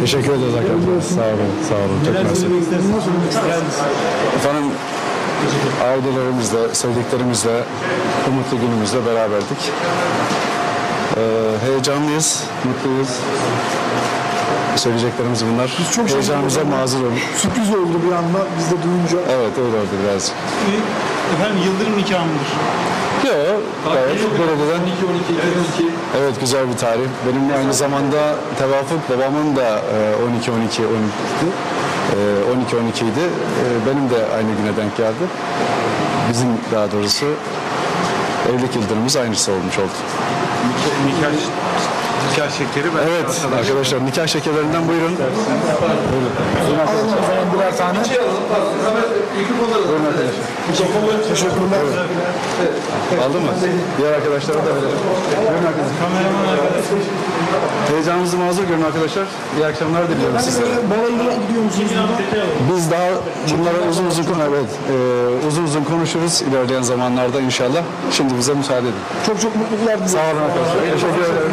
Teşekkür ederiz arkadaşlar. Sağ olun, sağ olun. Çok mersi. Efendim ailelerimizle, sevdiklerimizle bu mutlu günümüzde beraberdik. Ee, heyecanlıyız, mutluyuz. Söyleyeceklerimiz bunlar. çok Heyecanımıza mazur olun. Sürpriz oldu bir anda biz de duyunca. Evet öyle oldu biraz. Efendim yıldırım nikahı mıdır? Yok, gayet belediyeden 12-12-2012. Evet güzel bir tarih. Benim aynı zamanda tevafuk babamın da e, 12 12 12'di. 12 12 idi. E, Benim de aynı güne denk geldi. Bizim daha doğrusu evlilik yıldönümümüz aynısı olmuş oldu. Nikah, nikah şekeri ben Evet arkadaşlar nikah şekerlerinden buyurun. Alalım o zaman birer tane. Teşekkürler. Aldın mı? Diğer arkadaşlara da verelim. Buyurun arkadaşlar. kameraman arkadaş. Heyecanınızı mazur görün arkadaşlar. İyi akşamlar diliyorum sizlere. Balayına gidiyor musunuz? Biz daha bunlara uzun uzun konu evet, e, uzun uzun konuşuruz ilerleyen zamanlarda inşallah. Şimdi bize müsaade edin. Çok çok mutluluklar diliyorum. Sağ olun arkadaşlar. Teşekkür ederim.